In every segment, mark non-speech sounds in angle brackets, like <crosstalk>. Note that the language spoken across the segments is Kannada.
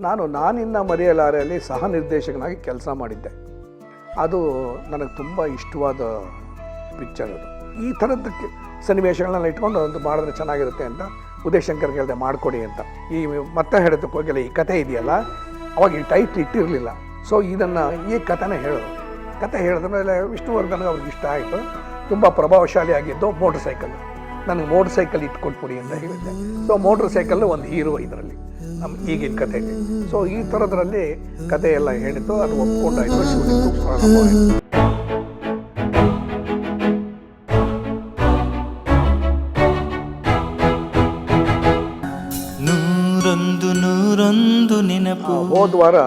ನಾನು ನಾನಿನ್ನ ಮರೆಯಲಾರೆಯಲ್ಲಿ ಸಹ ನಿರ್ದೇಶಕನಾಗಿ ಕೆಲಸ ಮಾಡಿದ್ದೆ. ಅದು ನನಗೆ ತುಂಬ ಇಷ್ಟವಾದ ಪಿಕ್ಚರ್ ಅದು. ಈ ಥರದ್ದು ಕೆ- ಸನ್ನಿವೇಶಗಳನ್ನೆಲ್ಲ ಇಟ್ಕೊಂಡು ಒಂದು ಮಾಡಿದ್ರೆ ಚೆನ್ನಾಗಿರುತ್ತೆ ಅಂತ ಉದಯಶಂಕರ್ ಹೇಳಿದೆ, ಮಾಡಿಕೊಡಿ ಅಂತ. ಈ ಮತ್ತೆ ಹೇಳೋದಕ್ಕೆ ಹೋಗಿಲ್ಲ ಈ ಕತೆ ಇದೆಯಲ್ಲ, ಅವಾಗ ಈ ಟೈಟ್ ಇಟ್ಟಿರಲಿಲ್ಲ. ಸೊ, ಇದನ್ನು ಈ ಕಥೆನೇ ಹೇಳೋದು ಕತೆ ಹೇಳಿದ ಮೇಲೆ ನನಗೆ ಅವ್ರಿಗೆ ಇಷ್ಟ ಆಯಿತು. ತುಂಬ ಪ್ರಭಾವಶಾಲಿ ಆಗಿದ್ದು ಮೋಟ್ರ್ ಸೈಕಲ್ ನನಗೆ ಮೋಟ್ರ್ ಸೈಕಲ್ ಇಟ್ಕೊಟ್ಬಿಡಿ ಅಂತ ಹೇಳಿದ್ದೆ. ಸೊ ಮೋಟ್ರ್ ಸೈಕಲ್ ಒಂದು ಹೀರೋ ಇದರಲ್ಲಿ. ನಮ್ಮ ಈಗಿನ ಕಥೆಗೆ ಸೊ ಈ ಥರದ್ರಲ್ಲಿ ಕಥೆ ಎಲ್ಲ ಹೇಳಿತು ಅದು ಒಪ್ಕೊಂಡಾಯ್ತು ಶೂಟಿಂಗ್ ಪ್ರಾರಂಭ ಆಯಿತು ನೂರೊಂದು ನೂರೊಂದು ನೆನಪು. ಹೋದ ವಾರ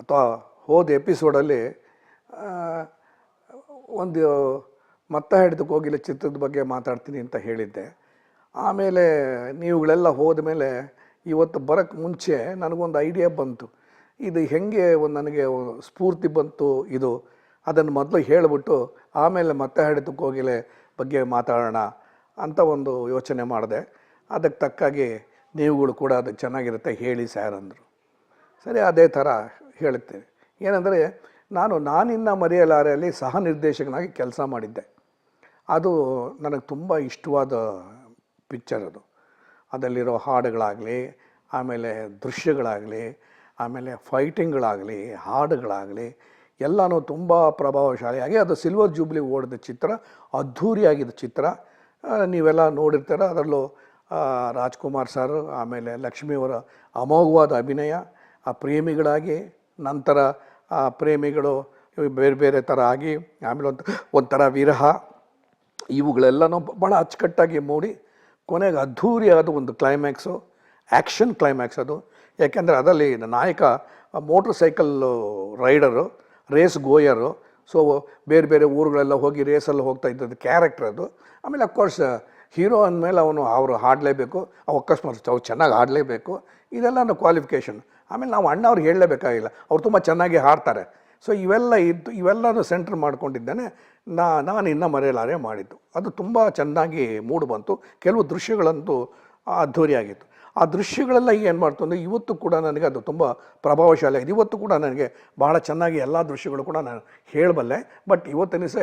ಅಥವಾ ಹೋದ ಎಪಿಸೋಡಲ್ಲಿ ಒಂದು ಮತ್ತ ಹಿಡಿದು ಹೋಗಿಲ್ಲ, ಚಿತ್ರದ ಬಗ್ಗೆ ಮಾತಾಡ್ತೀನಿ ಅಂತ ಹೇಳಿದ್ದೆ. ಆಮೇಲೆ ನೀವುಗಳೆಲ್ಲ ಹೋದ ಮೇಲೆ ಇವತ್ತು ಬರೋಕ್ಕೆ ಮುಂಚೆ ನನಗೊಂದು ಐಡಿಯಾ ಬಂತು. ಇದು ಹೆಂಗೆ ಒಂದು ನನಗೆ ಸ್ಫೂರ್ತಿ ಬಂತು ಇದು, ಅದನ್ನು ಮೊದಲು ಹೇಳಿಬಿಟ್ಟು ಆಮೇಲೆ ಮತ್ತೆ ಹಿಡಿದಕ್ಕೆ ಹೋಗಿಲೆ ಬಗ್ಗೆ ಮಾತಾಡೋಣ ಅಂತ ಒಂದು ಯೋಚನೆ ಮಾಡಿದೆ. ಅದಕ್ಕೆ ತಕ್ಕಾಗಿ ನೀವುಗಳು ಕೂಡ ಅದು ಚೆನ್ನಾಗಿರುತ್ತೆ ಹೇಳಿ ಸ್ಯಾರ್ ಅಂದರು. ಸರಿ, ಅದೇ ಥರ ಹೇಳುತ್ತೇನೆ. ಏನಂದರೆ, ನಾನು ನಾನಿನ್ನ ಮರೆಯಲಾರೆಯಲ್ಲಿ ಸಹ ನಿರ್ದೇಶಕನಾಗಿ ಕೆಲಸ ಮಾಡಿದ್ದೆ. ಅದು ನನಗೆ ತುಂಬ ಇಷ್ಟವಾದ ಪಿಕ್ಚರ್ ಅದು. ಅದರಲ್ಲಿರೋ ಹಾಡುಗಳಾಗಲಿ, ಆಮೇಲೆ ದೃಶ್ಯಗಳಾಗಲಿ, ಆಮೇಲೆ ಫೈಟಿಂಗ್ಗಳಾಗಲಿ, ಹಾಡುಗಳಾಗಲಿ, ಎಲ್ಲನೂ ತುಂಬ ಪ್ರಭಾವಶಾಲಿಯಾಗಿ ಅದು ಸಿಲ್ವರ್ ಜೂಬ್ಲಿ ಓಡಿದ ಚಿತ್ರ, ಅದ್ಧೂರಿಯಾಗಿದ್ದ ಚಿತ್ರ. ನೀವೆಲ್ಲ ನೋಡಿರ್ತೀರ, ಅದರಲ್ಲೂ ರಾಜ್ಕುಮಾರ್ ಸರ್, ಆಮೇಲೆ ಲಕ್ಷ್ಮಿಯವರ ಅಮೋಘವಾದ ಅಭಿನಯ, ಆ ಪ್ರೇಮಿಗಳಾಗಿ, ನಂತರ ಆ ಪ್ರೇಮಿಗಳು ಬೇರೆ ಬೇರೆ ಥರ ಆಗಿ, ಆಮೇಲೆ ಒಂದು ಒಂಥರ ವಿರಹ. ಇವುಗಳೆಲ್ಲನೂ ಭಾಳ ಅಚ್ಚುಕಟ್ಟಾಗಿ ಮೂಡಿ ಕೊನೆಗೆ ಅದ್ಧೂರಿಯಾದ ಒಂದು ಕ್ಲೈಮ್ಯಾಕ್ಸು ಆ್ಯಕ್ಷನ್ ಕ್ಲೈಮ್ಯಾಕ್ಸ್ ಅದು. ಯಾಕೆಂದರೆ ಅದರಲ್ಲಿ ನಾಯಕ motorcycle rider race goer so ಬೇರೆ ಬೇರೆ ಊರುಗಳೆಲ್ಲ ಹೋಗಿ ರೇಸಲ್ಲಿ ಹೋಗ್ತಾ ಇದ್ದದ್ದು ಕ್ಯಾರೆಕ್ಟರ್ ಅದು. ಆಮೇಲೆ ಅಫ್ಕೋರ್ಸ್ ಹೀರೋ ಅಂದಮೇಲೆ ಅವನು, ಅವರು ಹಾಡಲೇಬೇಕು ಅವು ಅಕಸ್ಮಾತ್ ಅವ್ರು ಚೆನ್ನಾಗಿ ಹಾಡಲೇಬೇಕು ಇದೆಲ್ಲ ಕ್ವಾಲಿಫಿಕೇಷನ್ ಆಮೇಲೆ ನಾವು ಅಣ್ಣ ಅವ್ರಿಗೆ ಹೇಳಲೇಬೇಕಾಗಿಲ್ಲ, ಅವ್ರು ತುಂಬ ಚೆನ್ನಾಗಿ ಹಾಡ್ತಾರೆ. ಸೊ ಇವೆಲ್ಲ ಇದ್ದು, ಇವೆಲ್ಲನೂ ಸೆಂಟ್ರ್ ಮಾಡ್ಕೊಂಡಿದ್ದೇನೆ. ನಾ, ನಾನು ಇನ್ನೂ ಮರೆಯಲಾರೆ ಮಾಡಿದ್ದು. ಅದು ತುಂಬ ಚೆನ್ನಾಗಿ ಮೂಡು ಬಂತು. ಕೆಲವು ದೃಶ್ಯಗಳಂತೂ ಅದ್ಧೂರಿಯಾಗಿತ್ತು. ಆ ದೃಶ್ಯಗಳೆಲ್ಲ ಏನು ಮಾಡ್ತು ಅಂದರೆ, ಇವತ್ತು ಕೂಡ ನನಗೆ ಅದು ತುಂಬ ಪ್ರಭಾವಶಾಲಿ ಆಗಿದೆ. ಇವತ್ತು ಕೂಡ ನನಗೆ ಭಾಳ ಚೆನ್ನಾಗಿ ಎಲ್ಲ ದೃಶ್ಯಗಳು ಕೂಡ ನಾನು ಹೇಳಬಲ್ಲೆ. ಬಟ್ ಇವತ್ತಿನ ದಿವಸ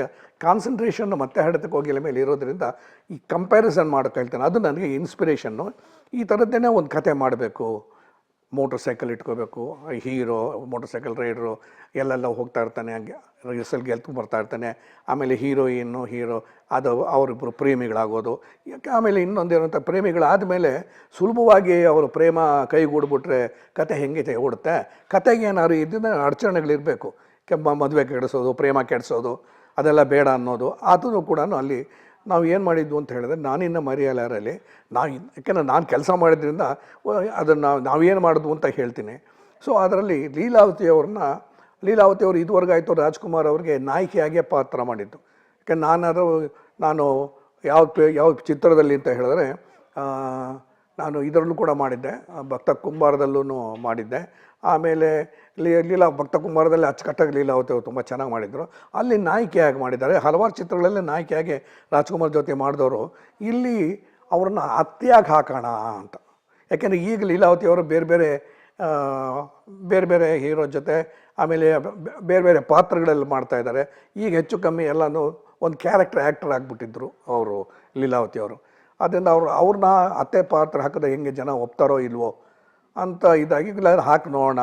ಕಾನ್ಸಂಟ್ರೇಷನ್ ಮತ್ತೆ ಹಡತಕ್ಕೆ ಹೋಗಿಲ್ಲ ಮೇಲೆ ಇರೋದ್ರಿಂದ ಈ ಕಂಪ್ಯಾರಿಸನ್ ಮಾಡೋಕೆ ಹೇಳ್ತೇನೆ. ಅದು ನನಗೆ ಇನ್ಸ್ಪಿರೇಷನ್ನು ಈ ಥರದ್ದೇನೆ ಒಂದು ಕತೆ ಮಾಡಬೇಕು. ಮೋಟ್ರ್ ಸೈಕಲ್ ಇಟ್ಕೋಬೇಕು, ಹೀರೋ ಮೋಟ್ರ್ ಸೈಕಲ್ ರೈಡ್ರು ಎಲ್ಲೆಲ್ಲ ಹೋಗ್ತಾ ಇರ್ತಾನೆ ರಿಸಲ್ ಗೆಲ್ತು ಬರ್ತಾ ಇರ್ತಾನೆ. ಆಮೇಲೆ ಹೀರೋಯಿನ್ನು ಹೀರೋ, ಅದು ಅವರಿಬ್ಬರು ಪ್ರೇಮಿಗಳಾಗೋದು. ಯಾಕೆ ಆಮೇಲೆ ಇನ್ನೊಂದಿರುವಂಥ ಪ್ರೇಮಿಗಳಾದ ಮೇಲೆ ಸುಲಭವಾಗಿ ಅವರು ಪ್ರೇಮ ಕೈಗೂಡ್ಬಿಟ್ರೆ ಕತೆ ಹೆಂಗೆ ಓಡುತ್ತೆ? ಕತೆಗೆ ಏನಾದ್ರು ಇದ್ದಿದ್ದ ಅಡಚಣೆಗಳಿರಬೇಕು. ಕೆಮ್ಮ ಮದುವೆ ಕೆಡಿಸೋದು, ಪ್ರೇಮ ಕೆಡಿಸೋದು, ಅದೆಲ್ಲ ಬೇಡ ಅನ್ನೋದು. ಅದನ್ನು ಕೂಡ ಅಲ್ಲಿ ನಾವು ಏನು ಮಾಡಿದ್ವು ಅಂತ ಹೇಳಿದ್ರೆ ನಾನಿನ್ನ ಮರೆಯಲಾರಲ್ಲಿ ನಾವು ಯಾಕೆಂದ್ರೆ ನಾನು ಕೆಲಸ ಮಾಡಿದ್ರಿಂದ ಅದನ್ನು ನಾವು ನಾವೇನು ಮಾಡಿದ್ವು ಅಂತ ಹೇಳ್ತೀನಿ. ಸೊ ಅದರಲ್ಲಿ ಲೀಲಾವತಿಯವ್ರನ್ನ ಲೀಲಾವತಿ ಅವರು ಇದುವರೆಗೂ ಆಯಿತು, ರಾಜ್ಕುಮಾರ್ ಅವ್ರಿಗೆ ನಾಯಕಿಯಾಗೆ ಪಾತ್ರ ಮಾಡಿದ್ದು. ಯಾಕೆ ನಾನಾದರೂ, ನಾನು ಯಾವ ಯಾವ ಚಿತ್ರದಲ್ಲಿ ಅಂತ ಹೇಳಿದ್ರೆ ನಾನು ಇದರಲ್ಲೂ ಕೂಡ ಮಾಡಿದ್ದೆ. ಭಕ್ತ ಕುಂಬಾರದಲ್ಲೂ ಮಾಡಿದ್ದೆ. ಆಮೇಲೆ ಲೀಲಾ ಭಕ್ತ ಕುಂಬಾರದಲ್ಲಿ ಅಚ್ಚುಕಟ್ಟಾಗಿ ಲೀಲಾವತಿ ಅವರು ತುಂಬ ಚೆನ್ನಾಗಿ ಮಾಡಿದರು. ಅಲ್ಲಿ ನಾಯಕಿಯಾಗಿ ಮಾಡಿದ್ದಾರೆ. ಹಲವಾರು ಚಿತ್ರಗಳಲ್ಲಿ ನಾಯಕಿಯಾಗಿ ರಾಜ್ಕುಮಾರ್ ಜೊತೆ ಮಾಡಿದವರು. ಇಲ್ಲಿ ಅವ್ರನ್ನ ಅತ್ತೆಯಾಗಿ ಹಾಕೋಣ ಅಂತ. ಯಾಕೆಂದರೆ ಈಗ ಲೀಲಾವತಿ ಅವರು ಬೇರೆ ಬೇರೆ ಬೇರೆ ಬೇರೆ ಹೀರೋ ಜೊತೆ, ಆಮೇಲೆ ಬೇರೆ ಬೇರೆ ಪಾತ್ರಗಳಲ್ಲಿ ಮಾಡ್ತಾಯಿದ್ದಾರೆ ಈಗ ಹೆಚ್ಚು ಕಮ್ಮಿ ಎಲ್ಲನೂ ಒಂದು ಕ್ಯಾರೆಕ್ಟರ್ ಆ್ಯಕ್ಟರ್ ಆಗಿಬಿಟ್ಟಿದ್ರು ಅವರು, ಲೀಲಾವತಿ ಅವರು. ಅದರಿಂದ ಅವ್ರು ಅವ್ರನ್ನ ಅತ್ತೆ ಪಾತ್ರ ಹಾಕಿದ್ರೆ ಹೆಂಗೆ ಜನ ಒಪ್ತಾರೋ ಇಲ್ವೋ ಅಂತ ಇದಾಗಿ ಹಾಕಿ ನೋಡೋಣ.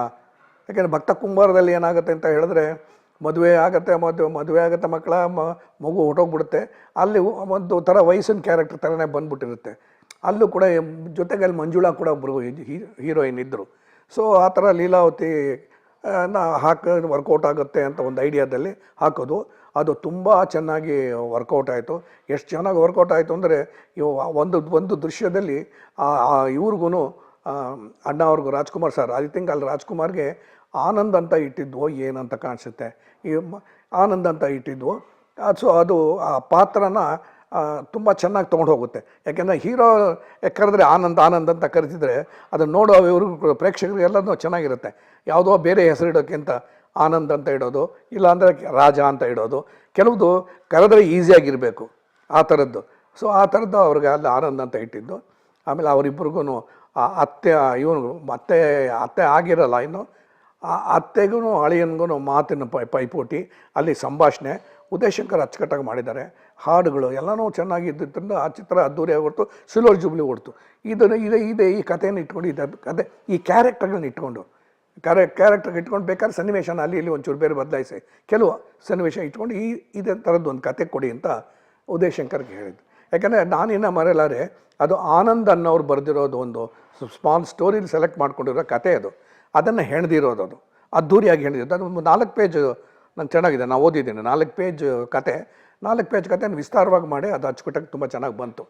ಯಾಕೆಂದರೆ ಭಕ್ತ ಕುಂಬಾರದಲ್ಲಿ ಏನಾಗುತ್ತೆ ಅಂತ ಹೇಳಿದ್ರೆ ಮದುವೆ ಆಗುತ್ತೆ, ಮದುವೆ ಮದುವೆ ಆಗುತ್ತೆ ಮಕ್ಕಳ ಮಗು ಹೊಟ್ಟೋಗ್ಬಿಡುತ್ತೆ ಅಲ್ಲಿ ಒಂದು ಥರ ವಯಸ್ಸಿನ ಕ್ಯಾರೆಕ್ಟರ್ ಥರನೇ ಬಂದ್ಬಿಟ್ಟಿರುತ್ತೆ. ಅಲ್ಲೂ ಕೂಡ ಜೊತೆಗೆ ಅಲ್ಲಿ ಮಂಜುಳಾ ಕೂಡ ಒಬ್ಬರು ಹೀರೋಯಿನ್ ಇದ್ದರು ಸೊ ಆ ಥರ ಲೀಲಾವತಿ ಹಾಕ ವರ್ಕೌಟ್ ಆಗುತ್ತೆ ಅಂತ ಒಂದು ಐಡಿಯಾದಲ್ಲಿ ಹಾಕೋದು. ಅದು ತುಂಬ ಚೆನ್ನಾಗಿ ವರ್ಕೌಟ್ ಆಯಿತು. ಎಷ್ಟು ಚೆನ್ನಾಗಿ ವರ್ಕೌಟ್ ಆಯಿತು ಅಂದರೆ, ಇವು ಒಂದು ಒಂದು ದೃಶ್ಯದಲ್ಲಿ ಇವ್ರಿಗೂ ಅಣ್ಣ ಅವ್ರಿಗೂ ರಾಜ್ಕುಮಾರ್ ಸರ್ ಐ ತಿಂಕ್ ಅಲ್ಲಿ ರಾಜ್ಕುಮಾರ್ಗೆ ಆನಂದ್ ಅಂತ ಇಟ್ಟಿದ್ವು, ಏನಂತ ಕಾಣಿಸುತ್ತೆ. ಈ ಆನಂದ್ ಅಂತ ಇಟ್ಟಿದ್ವು. ಸೊ, ಅದು ಆ ಪಾತ್ರನ ತುಂಬ ಚೆನ್ನಾಗಿ ತೊಗೊಂಡು ಹೋಗುತ್ತೆ. ಯಾಕೆಂದರೆ ಹೀರೋ ಕರೆದ್ರೆ ಆನಂದ್ ಆನಂದ್ ಅಂತ ಕರಿತಿದ್ರೆ, ಅದನ್ನು ನೋಡೋ ಇವ್ರಿಗೂ ಪ್ರೇಕ್ಷಕರಿಗೆ ಎಲ್ಲನೂ ಚೆನ್ನಾಗಿರುತ್ತೆ. ಯಾವುದೋ ಬೇರೆ ಹೆಸರು ಇಡೋಕ್ಕಿಂತ ಆನಂದ್ ಅಂತ ಇಡೋದು, ಇಲ್ಲಾಂದರೆ ರಾಜ ಅಂತ ಇಡೋದು. ಕೆಲವುದು ಕರೆದ್ರೆ ಈಸಿಯಾಗಿರಬೇಕು ಆ ಥರದ್ದು. ಸೊ ಆ ಥರದ್ದು ಅವ್ರಿಗೆ ಅಲ್ಲಿ ಆನಂದ್ ಅಂತ ಇಟ್ಟಿದ್ದು. ಆಮೇಲೆ ಅವರಿಬ್ಬರಿಗೂ ಆ ಅತ್ತೆ, ಇವನು ಅತ್ತೆ ಅತ್ತೆ ಆಗಿರಲ್ಲ ಇನ್ನು, ಆ ಅತ್ತೆಗೂ ಅಳಿಯನ್ಗೂ ಮಾತಿನ ಪೈ, ಪೈಪೋಟಿ, ಅಲ್ಲಿ ಸಂಭಾಷಣೆ, ಉದಯಶಂಕರ್ ಅಚ್ಚುಕಟ್ಟಾಗಿ ಮಾಡಿದ್ದಾರೆ. ಹಾಡುಗಳು ಎಲ್ಲನೂ ಚೆನ್ನಾಗಿದ್ದರಿಂದ ಆ ಚಿತ್ರ ಅದ್ದೂರಿಯಾಗಿ ಹೊರತು, ಸಿಲ್ವರ್ ಜೂಬ್ಲಿ ಹೊಡ್ತು ಇದನ್ನು, ಇದೇ, ಇದೆ ಈ ಕಥೆಯನ್ನು ಇಟ್ಕೊಂಡು, ಇದೆ ಕತೆ, ಈ ಕ್ಯಾರೆಕ್ಟರ್ಗಳನ್ನ ಇಟ್ಕೊಂಡು ಕ್ಯಾರೆ, ಕ್ಯಾರೆಕ್ಟರ್ ಇಟ್ಕೊಂಡು ಬೇಕಾದ್ರೆ ಸನ್ನಿವೇಶನ ಅಲ್ಲಿ ಇಲ್ಲಿ ಒಂಚೂರು ಬೇರೆ ಬದಲಾಯಿಸಿ. ಕೆಲವು ಸನ್ನಿವೇಶ ಇಟ್ಕೊಂಡು ಈ, ಇದೇ ಥರದ್ದು ಒಂದು ಕತೆ ಕೊಡಿ ಅಂತ ಉದಯಶಂಕರ್ಗೆ ಹೇಳಿದ್ದು. ಯಾಕಂದರೆ ನಾನಿನ್ನ ಮರೆಯಲಾರೆ, ಅದು ಆನಂದ್ ಅನ್ನೋರು ಬರೆದಿರೋದು ಒಂದು ಸ್ಮಾಲ್ ಸ್ಟೋರಿಲಿ ಸೆಲೆಕ್ಟ್ ಮಾಡ್ಕೊಂಡಿರೋ ಕತೆ ಅದು. ಅದನ್ನು ಹೆಣ್ದಿರೋದು ಅದು. ಅದ್ದೂರಿಯಾಗಿ ಹೆಣ್ದಿರೋದು. ಅದು ಒಂದು ನಾಲ್ಕು ಪೇಜ್, ನಂಗೆ ಚೆನ್ನಾಗಿದೆ, ನಾನು ಓದಿದ್ದೀನಿ. ನಾಲ್ಕು ಪೇಜ್ ಕತೆ. ನಾಲ್ಕು ಪೇಜ್ ಕತೆಯನ್ನು ವಿಸ್ತಾರವಾಗಿ ಮಾಡಿ ಅದು ಅಚ್ಚುಕಟ್ಟಾಗಿ ತುಂಬ ಚೆನ್ನಾಗಿ ಬಂತು.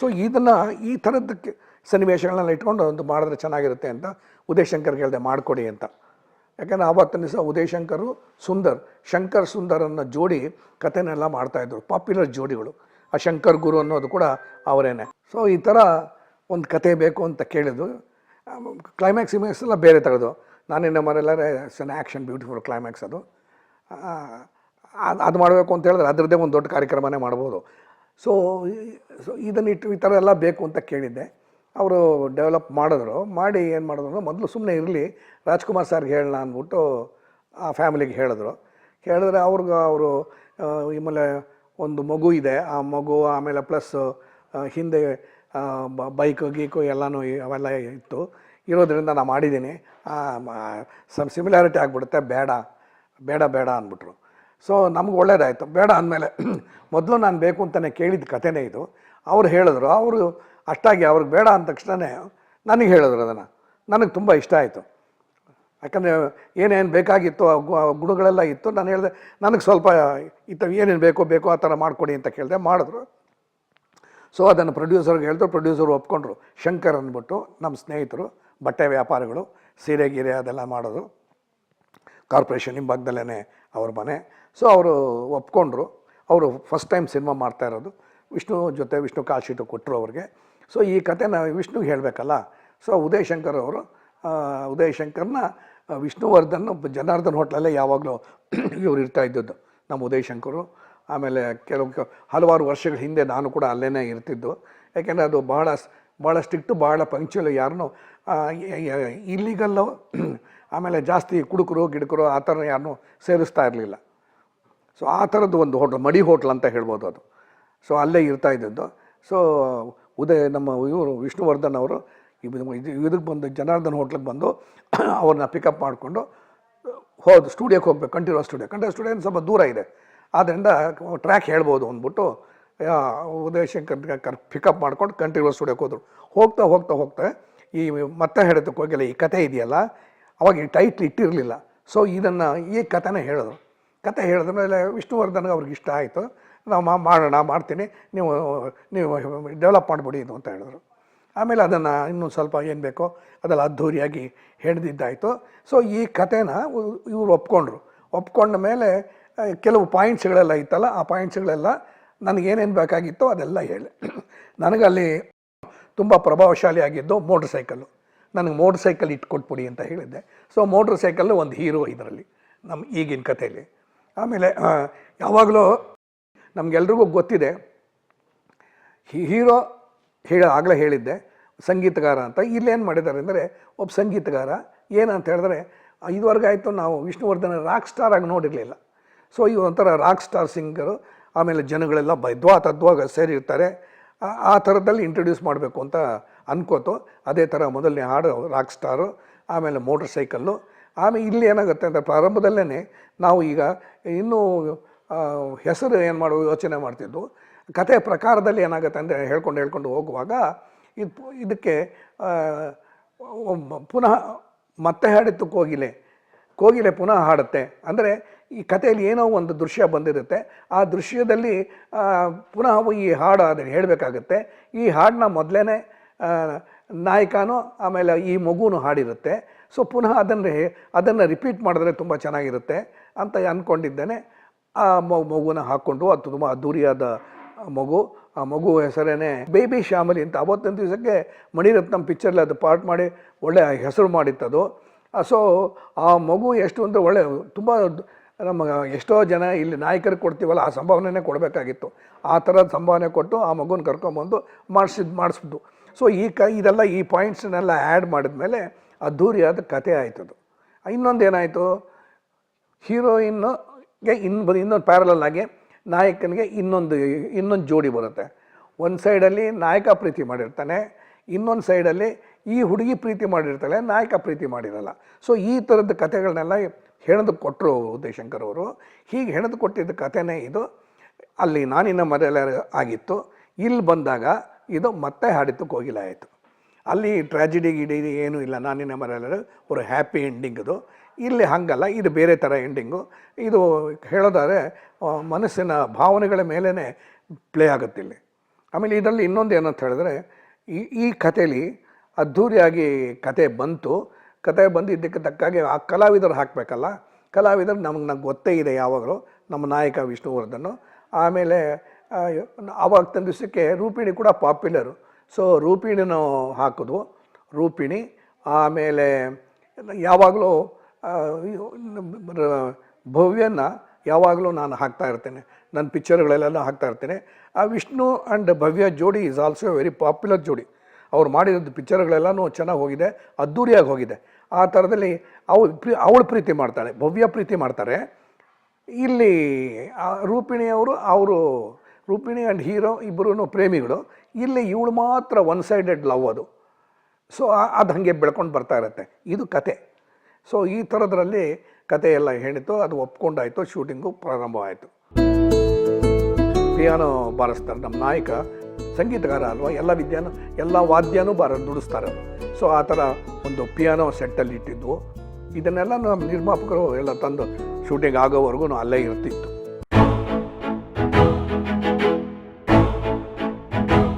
ಸೊ ಇದನ್ನು ಈ ಥರದ್ದಕ್ಕೆ ಸನ್ನಿವೇಶಗಳನ್ನೆಲ್ಲ ಇಟ್ಕೊಂಡು ಒಂದು ಮಾಡಿದ್ರೆ ಚೆನ್ನಾಗಿರುತ್ತೆ ಅಂತ ಉದಯಶಂಕರ್ಗೆ ಹೇಳಿದೆ ಮಾಡಿಕೊಡಿ ಅಂತ. ಯಾಕಂದರೆ ಆವತ್ತಿನ ದಿವಸ ಉದಯಶಂಕರು ಸುಂದರ್, ಶಂಕರ್ ಸುಂದರ್ ಅನ್ನೋ ಜೋಡಿ ಕಥೆನೆಲ್ಲ ಮಾಡ್ತಾಯಿದ್ರು ಪಾಪ್ಯುಲರ್ ಜೋಡಿಗಳು. ಆ ಶಂಕರ್ ಗುರು ಅನ್ನೋದು ಕೂಡ ಅವರೇನೆ. ಸೊ ಈ ಥರ ಒಂದು ಕತೆ ಬೇಕು ಅಂತ ಕೇಳಿದ್ರು. ಕ್ಲೈಮ್ಯಾಕ್ಸ್ ಇಮ್ಯಾಕ್ಸ್ ಎಲ್ಲ ಬೇರೆ ತೆಗೆದು ನಾನಿನ್ನ ಮನೆಯಲ್ಲೇ ಸನ್ ಆ್ಯಕ್ಷನ್ ಬ್ಯೂಟಿಫುಲ್ ಕ್ಲೈಮ್ಯಾಕ್ಸ್ ಅದು. ಅದು ಅದು ಮಾಡಬೇಕು ಅಂತ ಹೇಳಿದ್ರೆ ಅದರದ್ದೇ ಒಂದು ದೊಡ್ಡ ಕಾರ್ಯಕ್ರಮನೇ ಮಾಡ್ಬೋದು. ಸೊ ಸೊ ಇದನ್ನಿಟ್ಟು ಈ ಥರ ಎಲ್ಲ ಬೇಕು ಅಂತ ಕೇಳಿದ್ದೆ. ಅವರು ಡೆವಲಪ್ ಮಾಡಿದ್ರು, ಮಾಡಿ ಏನು ಮಾಡಿದ್ರು ಮೊದಲು ಸುಮ್ಮನೆ ಇರಲಿ, ರಾಜ್ಕುಮಾರ್ ಸರ್ಗೆ ಹೇಳೋಣ ಅಂದ್ಬಿಟ್ಟು ಆ ಫ್ಯಾಮಿಲಿಗೆ ಹೇಳಿದ್ರು. ಹೇಳಿದ್ರೆ ಅವ್ರಿಗೆ ಅವರು ಆಮೇಲೆ ಒಂದು ಮಗು ಇದೆ, ಆ ಮಗು ಆಮೇಲೆ ಪ್ಲಸ್ ಹಿಂದೆ ಬೈಕು ಗೀಕು ಎಲ್ಲನೂ ಅವೆಲ್ಲ ಇತ್ತು. ಇರೋದ್ರಿಂದ ನಾನು ಮಾಡಿದ್ದೀನಿ. ಸಮ್ ಸಿಮಿಲಾರಿಟಿ ಆಗಿಬಿಡುತ್ತೆ, ಬೇಡ ಬೇಡ ಬೇಡ ಅಂದ್ಬಿಟ್ರು. ಸೊ ನಮ್ಗೆ ಒಳ್ಳೇದಾಯಿತು. ಬೇಡ ಅಂದಮೇಲೆ, <clears throat> ಮೊದಲು ನಾನು ಬೇಕು ಅಂತಲೇ ಕೇಳಿದ ಕಥೆನೇ ಇದು. ಅವ್ರು ಹೇಳಿದ್ರು, ಅವರು ಅಷ್ಟಾಗಿ ಅವ್ರಿಗೆ ಬೇಡ ಅಂದ ತಕ್ಷಣವೇ ನನಗೆ ಹೇಳಿದ್ರು ಅದನ್ನು. ನನಗೆ ತುಂಬ ಇಷ್ಟ ಆಯಿತು. ಯಾಕಂದರೆ ಏನೇನು ಬೇಕಾಗಿತ್ತು, ಆ ಗುಣಗಳೆಲ್ಲ ಇತ್ತು. ನಾನು ಹೇಳಿದೆ, ನನಗೆ ಸ್ವಲ್ಪ ಇತ್ತು ಏನೇನು ಬೇಕೋ ಬೇಕೋ ಆ ಥರ ಮಾಡಿಕೊಡಿ ಅಂತ ಕೇಳಿದೆ, ಮಾಡಿದ್ರು. ಸೊ ಅದನ್ನು ಪ್ರೊಡ್ಯೂಸರ್ಗೆ ಹೇಳಿದ್ರು, ಪ್ರೊಡ್ಯೂಸರ್ ಒಪ್ಕೊಂಡ್ರು. ಶಂಕರ್ ಅಂದ್ಬಿಟ್ಟು ನಮ್ಮ ಸ್ನೇಹಿತರು, ಬಟ್ಟೆ ವ್ಯಾಪಾರಿಗಳು, ಸೀರೆ ಗೀರೆ ಅದೆಲ್ಲ ಮಾಡೋದು. ಕಾರ್ಪೊರೇಷನ್ ಹಿಂಭಾಗದಲ್ಲೇ ಅವ್ರ ಮನೆ. ಸೊ ಅವರು ಒಪ್ಕೊಂಡ್ರು. ಅವರು ಫಸ್ಟ್ ಟೈಮ್ ಸಿನಿಮಾ ಮಾಡ್ತಾ ಇರೋದು. ವಿಷ್ಣು ಜೊತೆ ವಿಷ್ಣು ಕಾಲ್ ಶೀಟು ಕೊಟ್ಟರು ಅವ್ರಿಗೆ. ಸೊ ಈ ಕಥೆನ ವಿಷ್ಣುಗೆ ಹೇಳಬೇಕಲ್ಲ. ಸೊ ಉದಯ್ ಶಂಕರ್ ಅವರು ಉದಯಶಂಕರ್ನ ಉದಯ್ ಶಂಕರ್ನ ವಿಷ್ಣುವರ್ಧನ್ ಜನಾರ್ದನ್ ಹೋಟ್ಲಲ್ಲೇ ಯಾವಾಗಲೂ <clears throat> ಇವರು ಇರ್ತಾ ಇದ್ದದ್ದು, ನಮ್ಮ ಉದಯ್ ಶಂಕರು. ಆಮೇಲೆ ಕೆಲವು ಹಲವಾರು ವರ್ಷಗಳ ಹಿಂದೆ ನಾನು ಕೂಡ ಅಲ್ಲೇ ಇರ್ತಿದ್ದು. ಯಾಕೆಂದರೆ ಅದು ಭಾಳ ಭಾಳ ಸ್ಟ್ರಿಕ್ಟು ಭಾಳ ಪಂಕ್ಚುಲ್ ಯಾರನ್ನೂ ಇಲ್ಲಿಗಲ್ಲು <clears throat> ಆಮೇಲೆ ಜಾಸ್ತಿ ಕುಡುಕರು, ಗಿಡಕರು ಆ ಥರ ಯಾರನ್ನೂ ಸೇರಿಸ್ತಾ ಇರಲಿಲ್ಲ. ಸೊ ಆ ಥರದ್ದು ಒಂದು ಹೋಟ್ಲ್, ಮಡಿ ಹೋಟ್ಲ್ ಅಂತ ಹೇಳ್ಬೋದು ಅದು. ಸೊ ಅಲ್ಲೇ ಇರ್ತಾ ಇದ್ದದ್ದು. ಸೊ ಉದಯ ನಮ್ಮ ಇವರು ವಿಷ್ಣುವರ್ಧನ್ ಅವರು ಇದು ಇದಕ್ಕೆ ಬಂದು ಜನಾರ್ದನ್ ಹೋಟ್ಲಿಗೆ ಬಂದು <clears throat> ಅವ್ರನ್ನ ಪಿಕಪ್ ಮಾಡಿಕೊಂಡು, ಹೋದು ಸ್ಟುಡಿಯೋಕ್ಕೆ ಹೋಗ್ಬೇಕು, ಕಂಠೀರವ ಸ್ಟುಡಿಯೋ ಕಂಠೀರವ ಸ್ಟುಡಿಯೋ ಸ್ವಲ್ಪ ದೂರ ಇದೆ. ಆದ್ದರಿಂದ ಟ್ರ್ಯಾಕ್ ಹೇಳ್ಬೋದು ಅಂದ್ಬಿಟ್ಟು ಉದಯ ಶಂಕರ್ ಕರ್ ಪಿಕಪ್ ಮಾಡ್ಕೊಂಡು ಕಂಠೀರವ ಸ್ಟುಡಿಯೋಕ್ಕೆ ಹೋದರು. ಹೋಗ್ತಾ ಹೋಗ್ತಾ ಹೋಗ್ತಾ, ಈ ಮತ್ತೆ ಹೇಳೋದಕ್ಕೆ ಹೋಗಿಲ್ಲ, ಈ ಕತೆ ಇದೆಯಲ್ಲ, ಅವಾಗ ಈ ಟೈಟ್ಲ್ ಇಟ್ಟಿರಲಿಲ್ಲ. ಸೊ ಇದನ್ನು ಈ ಕಥೆನೇ ಹೇಳಿದ್ರು. ಕತೆ ಹೇಳಿದ ಮೇಲೆ ವಿಷ್ಣುವರ್ಧನ್ಗೆ ಅವ್ರಿಗೆ ಇಷ್ಟ ಆಯಿತು. ನಾವು ಮಾ- ಮಾಡೋಣ ಮಾಡ್ತೀನಿ, ನೀವು ನೀವು ಡೆವಲಪ್ ಮಾಡಿಬಿಡಿ ಇದು ಅಂತ ಹೇಳಿದ್ರು. ಆಮೇಲೆ ಅದನ್ನು ಇನ್ನೂ ಸ್ವಲ್ಪ ಏನು ಬೇಕೋ ಅದೆಲ್ಲ ಅದ್ಧೂರಿಯಾಗಿ ಹೆಣ್ದಿದ್ದಾಯಿತು ಸೊ ಈ ಕಥೆನ ಇವರು ಒಪ್ಕೊಂಡ್ರು. ಒಪ್ಕೊಂಡ ಮೇಲೆ ಕೆಲವು ಪಾಯಿಂಟ್ಸ್ಗಳೆಲ್ಲ ಇತ್ತಲ್ಲ, ಆ ಪಾಯಿಂಟ್ಸ್ಗಳೆಲ್ಲ ನನಗೇನೇನು ಬೇಕಾಗಿತ್ತೋ ಅದೆಲ್ಲ ಹೇಳಿ. ನನಗಲ್ಲಿ ತುಂಬ ಪ್ರಭಾವಶಾಲಿ ಆಗಿದ್ದು ಮೋಟ್ರ್ ಸೈಕಲ್ಲು ನನಗೆ ಮೋಟ್ರ್ ಸೈಕಲ್ ಇಟ್ಕೊಟ್ಬಿಡಿ ಅಂತ ಹೇಳಿದ್ದೆ. ಸೊ ಮೋಟ್ರ್ ಸೈಕಲ್ಲು ಒಂದು ಹೀರೋ ಇದರಲ್ಲಿ ನಮ್ಮ ಈಗಿನ ಕಥೆಯಲ್ಲಿ ಆಮೇಲೆ ಯಾವಾಗಲೂ ನಮಗೆಲ್ರಿಗೂ ಗೊತ್ತಿದೆ. ಹೀರೋ ಹೇಳ, ಆಗಲೇ ಹೇಳಿದ್ದೆ, ಸಂಗೀತಗಾರ ಅಂತ. ಇಲ್ಲೇನು ಮಾಡಿದ್ದಾರೆ ಅಂದರೆ, ಒಬ್ಬ ಸಂಗೀತಗಾರ ಏನಂತ ಹೇಳಿದ್ರೆ ಇದುವರೆಗೆ ಆಯಿತು, ನಾವು ವಿಷ್ಣುವರ್ಧನ ರಾಕ್ ಸ್ಟಾರ್ ಆಗಿ ನೋಡಿರಲಿಲ್ಲ. ಸೊ ಈ ಒಂಥರ ರಾಕ್ ಸ್ಟಾರ್ ಸಿಂಗರು, ಆಮೇಲೆ ಜನಗಳೆಲ್ಲ ಬದ್ವಾ ತದ್ವಾಗ ಸೇರಿರ್ತಾರೆ. ಆ- ಥರದಲ್ಲಿ ಇಂಟ್ರೊಡ್ಯೂಸ್ ಮಾಡಬೇಕು ಅಂತ ಅನ್ಕೋತು. ಅದೇ ಥರ ಮೊದಲನೇ ಹಾಡು, ರಾಕ್ ಸ್ಟಾರು, ಆಮೇಲೆ ಮೋಟ್ರ್ ಸೈಕಲ್ಲು. ಆಮೇಲೆ ಇಲ್ಲಿ ಏನಾಗುತ್ತೆ ಅಂತ ಪ್ರಾರಂಭದಲ್ಲೇ ನಾವು ಈಗ ಇನ್ನೂ ಹೆಸರು ಏನು ಮಾಡೋ, ಯೋಚನೆ ಮಾಡ್ತಿದ್ದು. ಕಥೆ ಪ್ರಕಾರದಲ್ಲಿ ಏನಾಗುತ್ತೆ ಅಂದರೆ ಹೇಳ್ಕೊಂಡು ಹೇಳ್ಕೊಂಡು ಹೋಗುವಾಗ ಇದು ಇದಕ್ಕೆ ಪುನಃ ಮತ್ತೆ ಹಾಡಿತ್ತು ಕೋಗಿಲೆ. ಕೋಗಿಲೆ ಪುನಃ ಹಾಡುತ್ತೆ. ಅಂದರೆ ಈ ಕಥೆಯಲ್ಲಿ ಏನೋ ಒಂದು ದೃಶ್ಯ ಬಂದಿರುತ್ತೆ. ಆ ದೃಶ್ಯದಲ್ಲಿ ಪುನಃ ಈ ಹಾಡು ಅದನ್ನು ಹೇಳಬೇಕಾಗುತ್ತೆ. ಈ ಹಾಡನ್ನ ಮೊದಲೇ ನಾಯಕನೂ, ಆಮೇಲೆ ಈ ಮಗುನು ಹಾಡಿರುತ್ತೆ. ಸೊ ಪುನಃ ಅದನ್ನು ಅದನ್ನು ರಿಪೀಟ್ ಮಾಡಿದ್ರೆ ತುಂಬ ಚೆನ್ನಾಗಿರುತ್ತೆ ಅಂತ ಅಂದ್ಕೊಂಡಿದ್ದೇನೆ ಆ ಮಗುನ ಹಾಕ್ಕೊಂಡು ಅದು ತುಂಬ ಅದ್ದೂರಿಯಾದ ಮಗು. ಆ ಮಗು ಹೆಸರೇನೆ ಬೇಬಿ ಶ್ಯಾಮಲಿ ಅಂತ ಅವತ್ತಿನ ದಿವಸಕ್ಕೆ ಮಣಿರತ್ನಂ ಪಿಕ್ಚರ್ಲಿ ಅದು ಪಾರ್ಟ್ ಮಾಡಿ ಒಳ್ಳೆ ಹೆಸರು ಮಾಡಿತ್ತದು. ಸೊ ಆ ಮಗು ಎಷ್ಟು ಅಂದರೆ ಒಳ್ಳೆ ತುಂಬ ನಮ್ಮ ಎಷ್ಟೋ ಜನ ಇಲ್ಲಿ ನಾಯಕರು ಕೊಡ್ತೀವಲ್ಲ, ಆ ಸಂಭಾವನೆ ಕೊಡಬೇಕಾಗಿತ್ತು. ಆ ಥರದ ಸಂಭಾವನೆ ಕೊಟ್ಟು ಆ ಮಗುನ ಕರ್ಕೊಂಬಂದು ಮಾಡಿಸಿದ್ ಮಾಡಿಸ್ಬಿಟ್ಟು ಸೊ ಈ ಕ, ಇದೆಲ್ಲ ಈ ಪಾಯಿಂಟ್ಸ್ನೆಲ್ಲ ಆ್ಯಡ್ ಮಾಡಿದ್ಮೇಲೆ ಅದ್ಧೂರಿಯಾದ ಕತೆ ಆಯ್ತದು. ಇನ್ನೊಂದು ಏನಾಯಿತು ಹೀರೋಯಿನ್ಗೆ ಇನ್ನು ಇನ್ನೊಂದು ಪ್ಯಾರಲಲ್ ಆಗಿ ನಾಯಕನಿಗೆ ಇನ್ನೊಂದು ಇನ್ನೊಂದು ಜೋಡಿ ಬರುತ್ತೆ. ಒಂದು ಸೈಡಲ್ಲಿ ನಾಯಕ ಪ್ರೀತಿ ಮಾಡಿರ್ತಾನೆ, ಇನ್ನೊಂದು ಸೈಡಲ್ಲಿ ಈ ಹುಡುಗಿ ಪ್ರೀತಿ ಮಾಡಿರ್ತಾಳೆ, ನಾಯಕ ಪ್ರೀತಿ ಮಾಡಿರಲ್ಲ. ಸೊ ಈ ಥರದ ಕಥೆಗಳನ್ನೆಲ್ಲ ಹೆಣೆದು ಕೊಟ್ಟರು ಉದಯಶಂಕರ್ ಅವರು. ಹೀಗೆ ಹೆಣೆದು ಕೊಟ್ಟಿದ್ದ ಕಥೆನೇ ಇದು. ಅಲ್ಲಿ ನಾನಿನ ಮರೆಯಲ್ಲ ಆಗಿತ್ತು. ಇಲ್ಲಿ ಬಂದಾಗ ಇದು ಮತ್ತೆ ಹಾಡಿತ್ತು ಕೋಗಿಲ ಆಯಿತು. ಅಲ್ಲಿ ಟ್ರ್ಯಾಜಿಡಿ ಗಿಡಿ ಏನೂ ಇಲ್ಲ. ನಾನಿನ್ನ ಮರೆಯಲ್ಲ ಅವರು ಹ್ಯಾಪಿ ಎಂಡಿಂಗ್ ಅದು. ಇಲ್ಲಿ ಹಾಗಲ್ಲ, ಇದು ಬೇರೆ ಥರ ಎಂಡಿಂಗು ಇದು ಹೇಳೋದಾದರೆ ಮನಸ್ಸಿನ ಭಾವನೆಗಳ ಮೇಲೇ ಪ್ಲೇ ಆಗುತ್ತೆ ಇಲ್ಲಿ ಆಮೇಲೆ ಇದರಲ್ಲಿ ಇನ್ನೊಂದು ಏನಂತ ಹೇಳಿದ್ರೆ, ಈ ಈ ಕಥೆಯಲ್ಲಿ ಅದ್ಧೂರಿಯಾಗಿ ಕತೆ ಬಂತು. ಕತೆ ಬಂದಿದ್ದಕ್ಕೆ ತಕ್ಕಾಗೆ ಆ ಕಲಾವಿದರು ಹಾಕಬೇಕಲ್ಲ, ಕಲಾವಿದರು ನಮಗೆ ನಂಗೆ ಗೊತ್ತೇ ಇದೆ ಯಾವಾಗಲೂ, ನಮ್ಮ ನಾಯಕ ವಿಷ್ಣುವರ್ಧನ್. ಆಮೇಲೆ ಆವಾಗ ತಂದ ದಿವಸಕ್ಕೆ ರೂಪಿಣಿ ಕೂಡ ಪಾಪ್ಯುಲರು ಸೊ ರೂಪಿಣಿನೂ ಹಾಕಿದ್ವು ರೂಪಿಣಿ. ಆಮೇಲೆ, ಯಾವಾಗಲೂ ಭವ್ಯನ ಯಾವಾಗಲೂ ನಾನು ಹಾಕ್ತಾ ಇರ್ತೇನೆ. ನನ್ನ ಪಿಕ್ಚರ್ಗಳಲ್ಲೆಲ್ಲ ಹಾಕ್ತಾ ಇರ್ತೇನೆ. ಆ ವಿಷ್ಣು ಆ್ಯಂಡ್ ಭವ್ಯ ಜೋಡಿ ಈಸ್ ಆಲ್ಸೋ ವೆರಿ ಪಾಪ್ಯುಲರ್ ಜೋಡಿ. ಅವ್ರು ಮಾಡಿರೋದು ಪಿಕ್ಚರ್ಗಳೆಲ್ಲನೂ ಚೆನ್ನಾಗಿ ಹೋಗಿದೆ ಅದ್ಧೂರಿಯಾಗಿ ಹೋಗಿದೆ. ಆ ಥರದಲ್ಲಿ ಅವಳು ಪ್ರೀ, ಅವಳು ಪ್ರೀತಿ ಮಾಡ್ತಾಳೆ, ಭವ್ಯ ಪ್ರೀತಿ ಮಾಡ್ತಾರೆ. ಇಲ್ಲಿ ರೂಪಿಣಿಯವರು ಅವರು ರೂಪಿಣಿ ಆ್ಯಂಡ್ ಹೀರೋ ಇಬ್ಬರೂ ಪ್ರೇಮಿಗಳು. ಇಲ್ಲಿ ಇವಳು ಮಾತ್ರ ಒನ್ ಸೈಡೆಡ್ ಲವ್ ಅದು ಸೊ ಅದು ಹಾಗೆ ಬೆಳ್ಕೊಂಡು ಬರ್ತಾ ಇರುತ್ತೆ. ಇದು ಕತೆ. ಸೊ ಈ ಥರದ್ರಲ್ಲಿ ಕತೆ ಎಲ್ಲ ಹೇಳಿತು, ಅದು ಒಪ್ಕೊಂಡಾಯಿತು, ಶೂಟಿಂಗು ಪ್ರಾರಂಭವಾಯಿತು. ಪಿಯಾನೋ ಬಾರಿಸ್ತಾರೆ ನಮ್ಮ ನಾಯಕ, ಸಂಗೀತಗಾರ ಅಲ್ವಾ, ಎಲ್ಲ ವಿದ್ಯಾನು, ಎಲ್ಲ ವಾದ್ಯನೂ ಬಾರ ನುಡಿಸ್ತಾರೆ ಸೊ ಆ ಥರ ಒಂದು ಪಿಯಾನೋ ಸೆಟ್ಟಲ್ಲಿ ಇಟ್ಟಿದ್ವು. ಇದನ್ನೆಲ್ಲ ನಮ್ಮ ನಿರ್ಮಾಪಕರು ಎಲ್ಲ ತಂದು ಶೂಟಿಂಗ್ ಆಗೋವರೆಗೂ ಅಲ್ಲೇ ಇರ್ತಿತ್ತು.